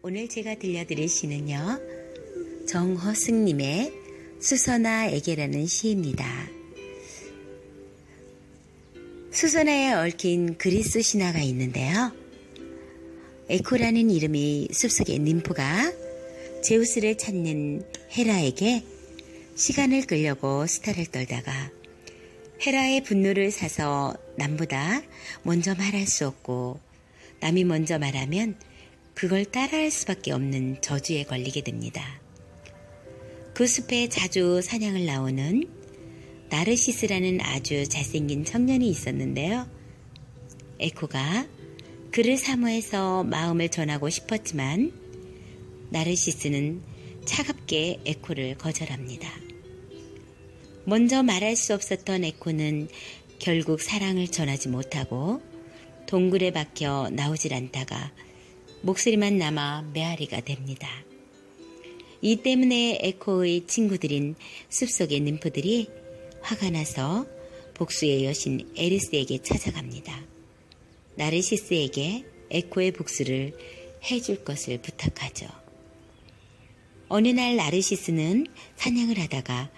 오늘 제가 들려드릴 시는요, 정허승님의 수선화에게라는 시입니다. 수선화에 얽힌 그리스 신화가 있는데요. 에코라는 이름이 숲속의 님프가 제우스를 찾는 헤라에게 시간을 끌려고 수다를 떨다가 헤라의 분노를 사서 남보다 먼저 말할 수 없고 남이 먼저 말하면 그걸 따라할 수밖에 없는 저주에 걸리게 됩니다. 그 숲에 자주 사냥을 나오는 나르시스라는 아주 잘생긴 청년이 있었는데요. 에코가 그를 사모해서 마음을 전하고 싶었지만 나르시스는 차갑게 에코를 거절합니다. 먼저 말할 수 없었던 에코는 결국 사랑을 전하지 못하고 동굴에 박혀 나오질 않다가 목소리만 남아 메아리가 됩니다. 이 때문에 에코의 친구들인 숲속의 님프들이 화가 나서 복수의 여신 에리스에게 찾아갑니다. 나르시스에게 에코의 복수를 해줄 것을 부탁하죠. 어느 날 나르시스는 사냥을 하다가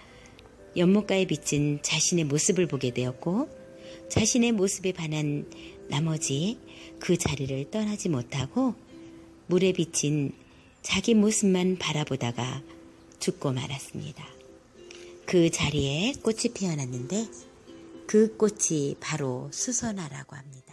연못가에 비친 자신의 모습을 보게 되었고 자신의 모습에 반한 나머지 그 자리를 떠나지 못하고 물에 비친 자기 모습만 바라보다가 죽고 말았습니다. 그 자리에 꽃이 피어났는데 그 꽃이 바로 수선화라고 합니다.